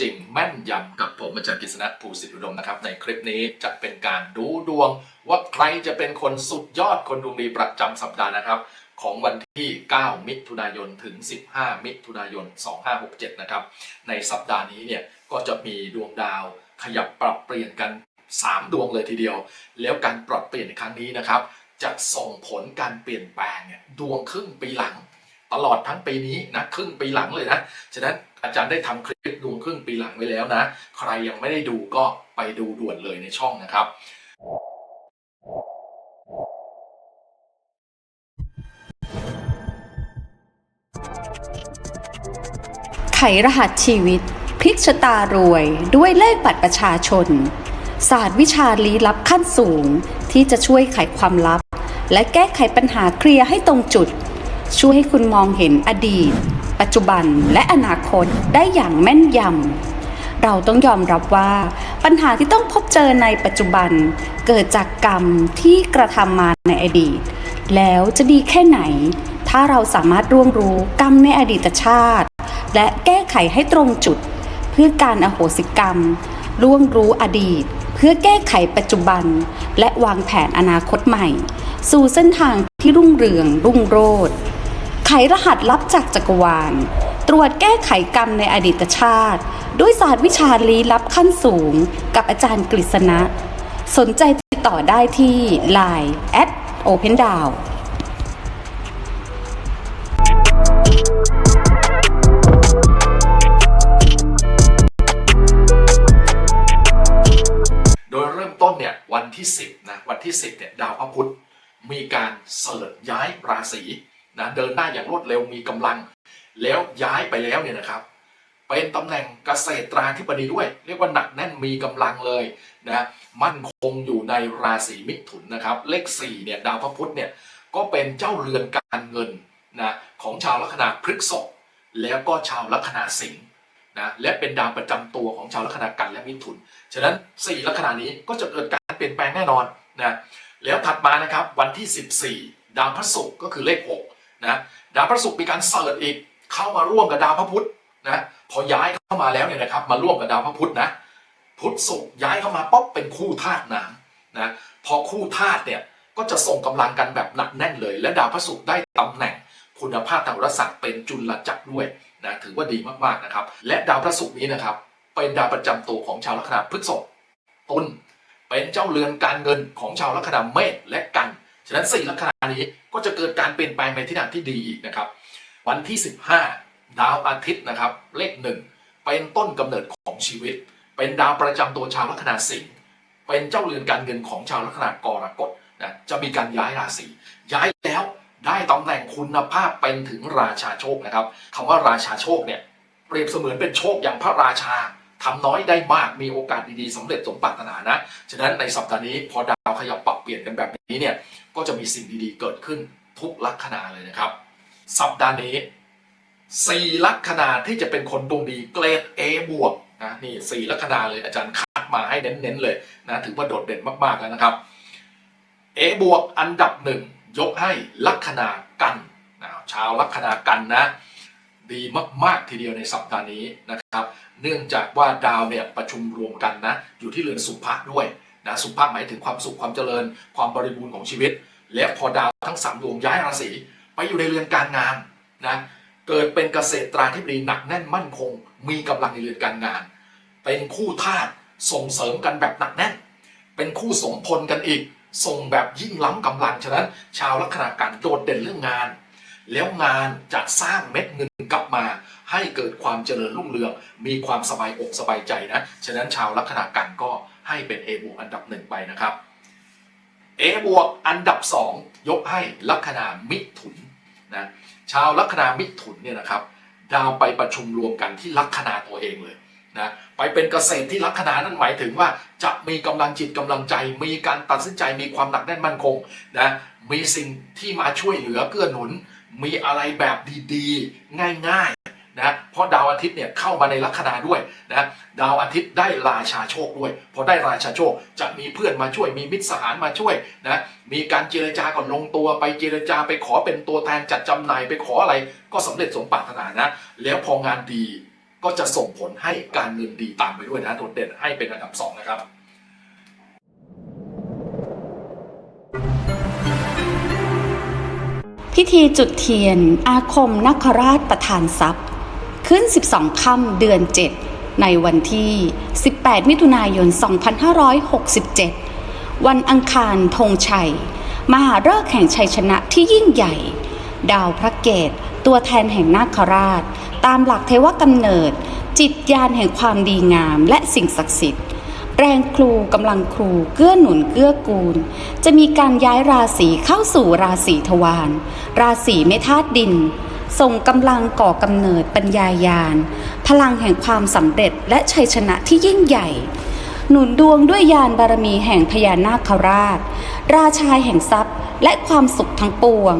จริงแม่นยำกับผมอาจารย์กฤษณะภูสิทธิอุดมนะครับ ในคลิปนี้จะเป็นการดูดวง ว่าใครจะเป็นคนสุดยอดคนดวงดีประจำสัปดาห์นะครับ ของวันที่ 9 มิถุนายนถึง 15 มิถุนายน 2567 นะครับ ในสัปดาห์นี้เนี่ยก็จะมีดวงดาวขยับปรับเปลี่ยนกัน 3 ดวงเลยทีเดียว แล้วการปรับเปลี่ยนในครั้งนี้นะครับจะส่งผลการเปลี่ยนแปลงเนี่ยดวงครึ่งปีหลัง ตลอดทั้งปีนี้นะครึ่งปีหลังเลยนะ ฉะนั้นอาจารย์ได้ทำคลิปดวงครึ่งปีหลังไว้แล้วนะ ใครยังไม่ได้ดูก็ไปดูด่วนเลยในช่องนะครับไขรหัสชีวิต พลิกชะตารวยด้วยเลขบัตรประชาชน ศาสตร์วิชาลี้ลับขั้นสูงที่จะช่วยไขความลับ และแก้ไขปัญหาเคลียร์ให้ตรงจุด ช่วยให้คุณมองเห็นอดีต ปัจจุบันและอนาคตได้อย่างแม่นยำ เราต้องยอมรับว่าปัญหาที่ต้องพบเจอในปัจจุบัน เกิดจากกรรมที่กระทำมาในอดีต แล้วจะดีแค่ไหน ถ้าเราสามารถร่วงรู้กรรมในอดีตชาติ และแก้ไขให้ตรงจุด เพื่อการอโหสิกรรมล่วงรู้อดีต เพื่อแก้ไขปัจจุบัน และวางแผนอนาคตใหม่ สู่เส้นทางที่รุ่งเรืองรุ่งโรจน์ รหัสลับจากจักรวาล ตรวจแก้ไขกรรมในอดีตชาติ ด้วยศาสตร์วิชาลี้ลับขั้นสูง กับอาจารย์กฤษณะ สนใจติดต่อได้ที่ Line at Open Down โดยเริ่มต้นเนี่ยวันที่ 10นะวันที่ 10เนี่ยดาวพระพุธมีการเสลิดย้ายราศี นะเดินได้าอย่างรวดเร็วมีกำลัง แล้วย้ายไปแล้วเนี่ยนะครับ เป็นตำแหน่งเกษตราธิบดีด้วย เรียกว่าหนักแน่นมีกำลังเลยนะมั่นคงอยู่ในราศีมิถุนนะครับ เลข4เนี่ยดาวพระพุธเนี่ยก็เป็นเจ้าเรือนการเงินนะของชาวลัคนาพฤกษภแล้วก็ชาวลัคนาสิงห์นะและเป็นดาวประจำตัวของชาวลัคนากันและมิถุน ฉะนั้น 4 ลัคนานี้ก็จะเกิดการเปลี่ยนแปลงแน่นอนนะแล้วถัดมานะครับวันที่ 14 ดาวพระศุกร์ก็คือเลข 6 นะดาวพระศุกร์มีการเสิริฐอีกเข้ามาร่วมกับดาวพระพุธนะพอย้ายเข้ามาแล้วเนี่ยนะครับมาร่วมกับดาวพระพุธนะพุธศุกร์ย้ายเข้ามาป๊อปเป็นคู่ธาตุน้ำนะพอคู่ธาตุเนี่ยก็จะส่งกำลังกันแบบหนักแน่นเลย และดาวพระศุกร์ได้ตำแหน่งคุณภาพทางราศาสตร์เป็นจุลจักรด้วยนะถือว่าดีมากๆนะครับ และดาวพระศุกร์นี้นะครับเป็นดาวประจำตัวของชาวลัคนาพฤษภตุลเป็นเจ้าเรือนการเงินของชาวลัคนาเมษและกัน ฉะนั้นสี่ลัคนานี้ก็จะเกิดการเปลี่ยนแปลงในทิศทางที่ดีอีกนะครับ วันที่ 15 ดาวอาทิตย์นะครับ เลขหนึ่งเป็นต้นกำเนิดของชีวิต เป็นดาวประจำตัวชาวลัคนาสิงห์เป็นเจ้าเรือนการเงินของชาวลัคนากรกฎนะจะมีการย้ายราศีย้ายแล้วได้ตำแหน่งคุณภาพเป็นถึงราชาโชคนะครับคำว่าราชาโชคเนี่ยเปรียบเสมือนเป็นโชคอย่างพระราชา ทำน้อยได้มากมีโอกาสดีๆสำเร็จสมปรารถนานะ ฉะนั้นในสัปดาห์นี้พอดาวขยับปรับเปลี่ยนกันแบบนี้เนี่ยก็จะมีสิ่งดีๆเกิดขึ้นทุกลัคนาเลยนะครับ สัปดาห์นี้สี่ลัคนาที่จะเป็นคนดวงดีเกรด A บวกนะนี่สี่ลัคนาเลยอาจารย์คัดมาให้เน้นๆเลยนะถือว่าโดดเด่นมากๆแล้วนะครับ A บวกอันดับหนึ่งยกให้ลัคนากันนะชาวลัคนากันนะ ดีมาก ๆ ทีเดียวในสัปดาห์นี้นะครับ เนื่องจากว่าดาวเนี่ยประชุมรวมกันนะอยู่ที่เรือนสุภะด้วยนะสุภะหมายถึงความสุขความเจริญ ความบริบูรณ์ของชีวิต และพอดาวทั้งสามดวงย้ายราศีไปอยู่ในเรือนการงานนะเกิดเป็นเกษตราธิบดีหนักแน่นมั่นคง มีกำลังในเรือนการงาน เป็นคู่ธาตุส่งเสริมกันแบบหนักแน่น เป็นคู่สมพลกันอีกส่งแบบยิ่งล้ำกำลังฉะนั้น ชาวลัคนากันโดดเด่นเรื่องงาน แล้วงานจะสร้างเม็ดเงินกลับมาให้เกิดความเจริญรุ่งเรือง มีความสบายอกสบายใจนะ ฉะนั้นชาวลัคนากันก็ให้เป็น A บวกอันดับหนึ่งไปนะครับ A บวกอันดับ 2 ยกให้ลัคนามิถุนนะชาวลัคนามิถุนเนี่ยนะครับดาวไปประชุมรวมกันที่ลัคนาตัวเองเลยนะไปเป็นเกษตรที่ลัคนานั่นหมายถึงว่าจะมีกำลังจิตกำลังใจ มีการตัดสินใจมีความหนักแน่นมั่นคงนะมีสิ่งที่มาช่วยเหลือเกื้อหนุน มีอะไรแบบดีๆ ง่ายๆนะเพราะดาวอาทิตย์เนี่ยเข้ามาในลัคนาด้วยนะดาวอาทิตย์ได้ราชาโชคด้วยพอได้ราชาโชคจะมีเพื่อนมาช่วยมีมิตรสหารมาช่วยนะมีการเจรจาก่อนลงตัวไปเจรจาไปขอเป็นตัวแทนจัดจำหน่ายไปขออะไรก็สำเร็จสมปรารถนานะ แล้วพองานดีก็จะส่งผลให้การเงินดีตามไปด้วยนะโดดเด่นให้เป็นอันดับสองนะครับ พิธีจุดเทียนอาคมนคราชประทานทรัพย์ ขึ้น 12 ค่ำเดือน 7 ในวันที่ 18 มิถุนายน 2567 วันอังคารธงชัย มหาฤกษ์แห่งชัยชนะที่ยิ่งใหญ่ ดาวพระเกต ตัวแทนแห่งนาคราช ตามหลักเทวกำเนิด จิตญาณแห่งความดีงามและสิ่งศักดิ์สิทธิ์ แรงครูกำลังครูเกื้อหนุนเกื้อกูล จะมีการย้ายราศีเข้าสู่ราศีทวารราศีเมธาตุดินส่งกำลังก่อกำเนิดปัญญายาณ พลังแห่งความสำเร็จและชัยชนะที่ยิ่งใหญ่ หนุนดวงด้วยยานบารมีแห่งพญานาคราช ราชายแห่งทรัพย์และความสุขทั้งปวง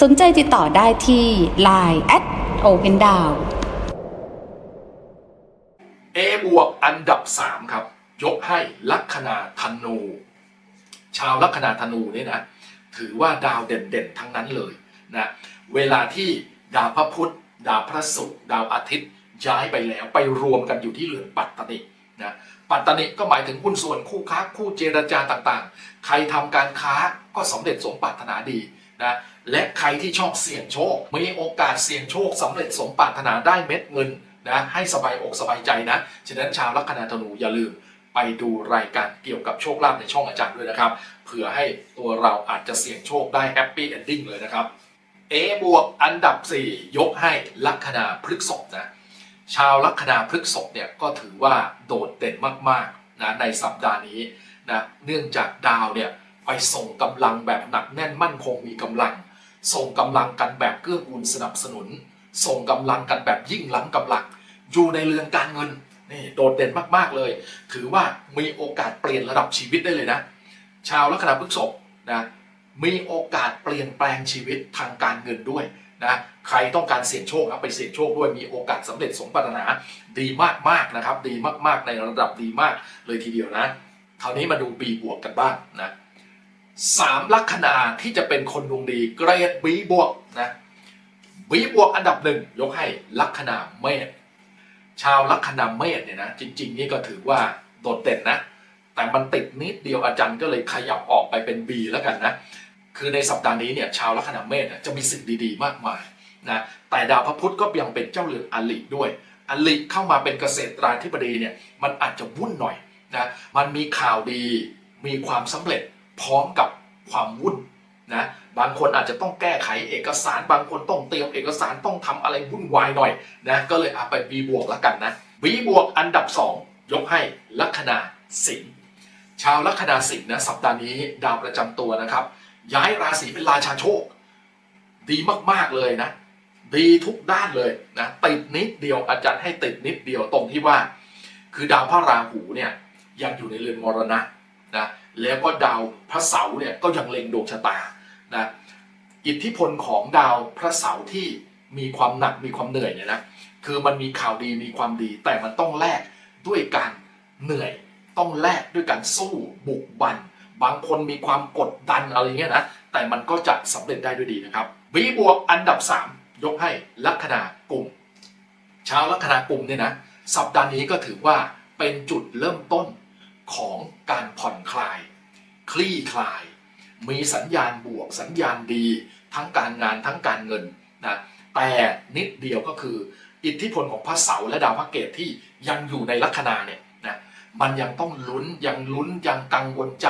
สนใจติดต่อได้ที่ Line at Open Down A บวกอันดับ 3 ครับ ยกให้ลัคนาธนู ชาวลัคนาธนูเนี่ยนะถือว่าดาวเด่นๆทั้งนั้นเลยนะเวลาที่ดาวพระพุธดาวพระศุกร์ดาวอาทิตย์ย้ายไปแล้วไปรวมกันอยู่ที่เรือนปัตตนินะปัตตนิก็หมายถึงหุ้นส่วนคู่ค้าคู่เจรจาต่างๆ ใครทำการค้าก็สำเร็จสมปรารถนาดีนะและใครที่ชอบเสี่ยงโชคมีโอกาสเสี่ยงโชคสำเร็จสมปรารถนาได้เม็ดเงินนะให้สบายอกสบายใจนะฉะนั้นชาวลัคนาธนูอย่าลืม ไปดูรายการเกี่ยวกับโชคลาภในช่องอาจารย์ด้วยนะครับ เผื่อให้ตัวเราอาจจะเสี่ยงโชคได้แฮปปี้เอนดิ้งเลยนะครับ A บวกอันดับ 4 ยกให้ลัคนาพฤกษภนะชาวลัคนาพฤกษภเนี่ยก็ถือว่าโดดเด่นมากๆนะในสัปดาห์นี้นะเนื่องจากดาวเนี่ยไปส่งกำลังแบบหนักแน่นมั่นคงมีกำลัง ส่งกำลังกันแบบเกื้อกูลสนับสนุน ส่งกำลังกันแบบยิ่งล้ำกำลัง อยู่ในเรือนการเงิน นี่โดดเด่นมากๆเลย ถือว่ามีโอกาสเปลี่ยนระดับชีวิตได้เลยนะ ชาวลัคนาพฤษภนะมีโอกาสเปลี่ยนแปลงชีวิตทางการเงินด้วยนะใครต้องการเสี่ยงโชคนะไปเสี่ยงโชคด้วยมีโอกาสสำเร็จสมปรารถนาดีมากๆนะครับ ดีมากๆในระดับดีมากเลยทีเดียวนะคราวนี้มาดูปีบวกกันบ้างนะสามลัคนาที่จะเป็นคนดวงดีเกรดบีบวกนะบีบวกอันดับหนึ่งยกให้ลัคนาเมษ ชาวลัคนาเมษเนี่ยนะจริง ๆ นี่ก็ถือว่าโดดเด่นนะ แต่มันติดนิดเดียวอาจารย์ก็เลยขยับออกไปเป็น B แล้วกันนะคือในสัปดาห์นี้เนี่ยชาวลัคนาเมษจะมีสิ่งดีๆ มากมายนะแต่ดาวพระพุธก็ยังเป็นเจ้าเรือนอลิด้วยอลิเข้ามาเป็นเกษตราธิบดีเนี่ยมันอาจจะวุ่นหน่อยนะมันมีข่าวดีมีความสำเร็จพร้อมกับความวุ่น นะบางคนอาจจะต้องแก้ไขเอกสาร บางคนต้องเตรียมเอกสารต้องทำอะไรวุ่นวายหน่อยนะก็เลยเอาไป B บวกแล้วกันนะ B บวกอันดับ 2 ยกให้ลัคนาสิงห์ชาวลัคนาสิงห์นะสัปดาห์นี้ดาวประจำตัวนะครับ ย้ายราศีเป็นราชาโชค ดีมากๆเลยนะ ดีทุกด้านเลยนะติดนิดเดียวอาจารย์ให้ติดนิดเดียวตรงที่ว่า คือดาวพระราหูเนี่ยยังอยู่ในเรือนมรณะนะ แล้วก็ดาวพระเสาร์เนี่ยก็ยังเล็งดวงชะตานะอิทธิพลของดาวพระเสาร์ที่มีความหนักมีความเหนื่อยเนี่ยนะคือมันมีข่าวดีมีความดี แต่มันต้องแลกด้วยการเหนื่อย ต้องแลกด้วยการสู้บุกบัน บางคนมีความกดดันอะไรเงี้ยนะแต่มันก็จะสำเร็จได้ด้วยดีนะครับบีบวกอันดับ 3 ยกให้ลัคนากลุ่มชาวลัคนากลุ่มเนี่ยนะสัปดาห์นี้ก็ถือว่าเป็นจุดเริ่มต้น ของการผ่อนคลาย คลี่คลาย มีสัญญาณบวกสัญญาณดี ทั้งการงานทั้งการเงินนะแต่นิดเดียวก็คือ อิทธิพลของพระเสาร์และดาวพระเกตที่ยังอยู่ในลัคนาเนี่ยนะมันยังต้องลุ้นยังลุ้นยังกังวลใจ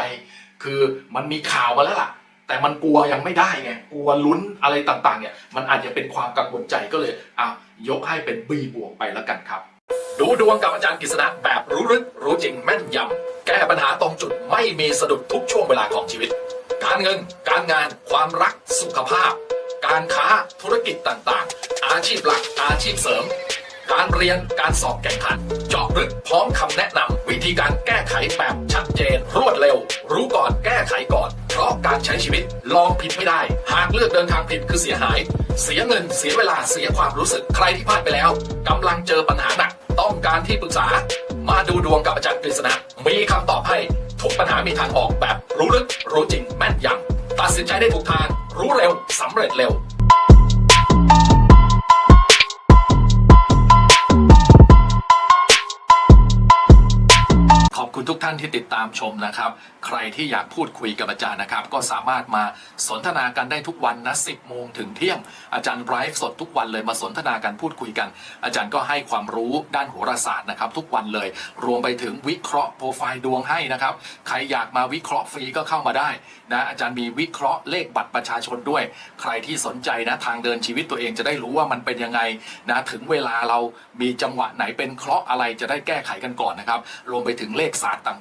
คือมันมีข่าวมาแล้วล่ะ แต่มันกลัวยังไม่ได้ไงกลัวลุ้นอะไรต่างๆเนี่ยมันอาจจะเป็นความกังวลใจก็เลยอะยกให้เป็น B บวกไปแล้วกันครับ ดูดวงกับอาจารย์กฤษณะแบบรู้ลึกรู้จริงแม่นยำแก้ปัญหาตรงจุดไม่มีสะดุดทุกช่วงเวลาของชีวิต การเงิน การงาน ความรักสุขภาพ การค้าธุรกิจต่างๆ อาชีพหลักอาชีพเสริม การเรียนการสอบแข่งขัน เจาะลึกพร้อมคำแนะนำวิธีการแก้ไขแบบชัดเจน รวดเร็ว รู้ก่อนแก้ไขก่อน เพราะการใช้ชีวิตลองผิดไม่ได้ หากเลือกเดินทางผิดคือเสียหาย เสียเงินเสียเวลาเสียความรู้สึกใครที่พลาดไปแล้วกำลังเจอปัญหาหนัก การที่ปรึกษา มาดูดวงกับอาจารย์กฤษณะ มีคำตอบให้ทุกปัญหามีทางออกแบบรู้ลึกรู้จริงแม่นยำตัดสินใจได้ถูกทาง รู้เร็วสำเร็จเร็วานที่ติดตามชมนะครับ ใครที่อยากพูดคุยกับอาจารย์นะครับ ก็สามารถมาสนทนากันได้ทุกวันนะ10โมงถึงเที่ยง อาจารย์ไลฟ์สดทุกวันเลยมาสนทนากันพูดคุยกัน อาจารย์ก็ให้ความรู้ด้านโหราศาสตร์นะครับ ทุกวันเลย รวมไปถึงวิเคราะห์โปรไฟล์ดวงให้นะครับ ใครอยากมาวิเคราะห์ฟรีก็เข้ามาได้นะอาจารย์มีวิเคราะห์เลขบัตรประชาชนด้วย ใครที่สนใจนะทางเดินชีวิตตัวเองจะได้รู้ว่ามันเป็นยังไงนะถึงเวลาเรามีจังหวะไหนเป็นเคราะห์อะไรจะได้แก้ไขกันก่อนนะครับ รวมไปถึงเลขศาสตร์ต่าง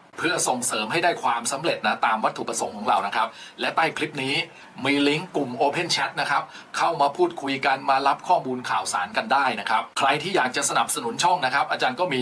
เพื่อส่งเสริมให้ได้ความสำเร็จนะตามวัตถุประสงค์ของเรานะครับ และใต้คลิปนี้มีลิงก์กลุ่ม Open Chat นะครับเข้ามาพูดคุยกันมารับข้อมูลข่าวสารกันได้นะครับ ใครที่อยากจะสนับสนุนช่องนะครับ อาจารย์ก็มี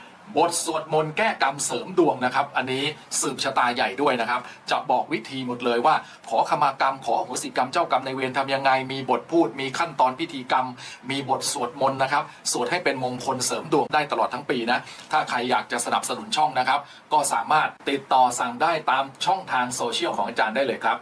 บทสวดมนต์แก้กรรมเสริมดวงนะครับ อันนี้สืบชะตาใหญ่ด้วยนะครับ จะบอกวิธีหมดเลยว่า ขอขมากรรม ขออโหสิกรรมเจ้ากรรมในเวรทำยังไง มีบทพูด มีขั้นตอนพิธีกรรม มีบทสวดมนต์นะครับ สวดให้เป็นมงคลเสริมดวงได้ตลอดทั้งปีนะ ถ้าใครอยากจะสนับสนุนช่องนะครับ ก็สามารถติดต่อสั่งได้ตามช่องทางโซเชียลของอาจารย์ได้เลยครับ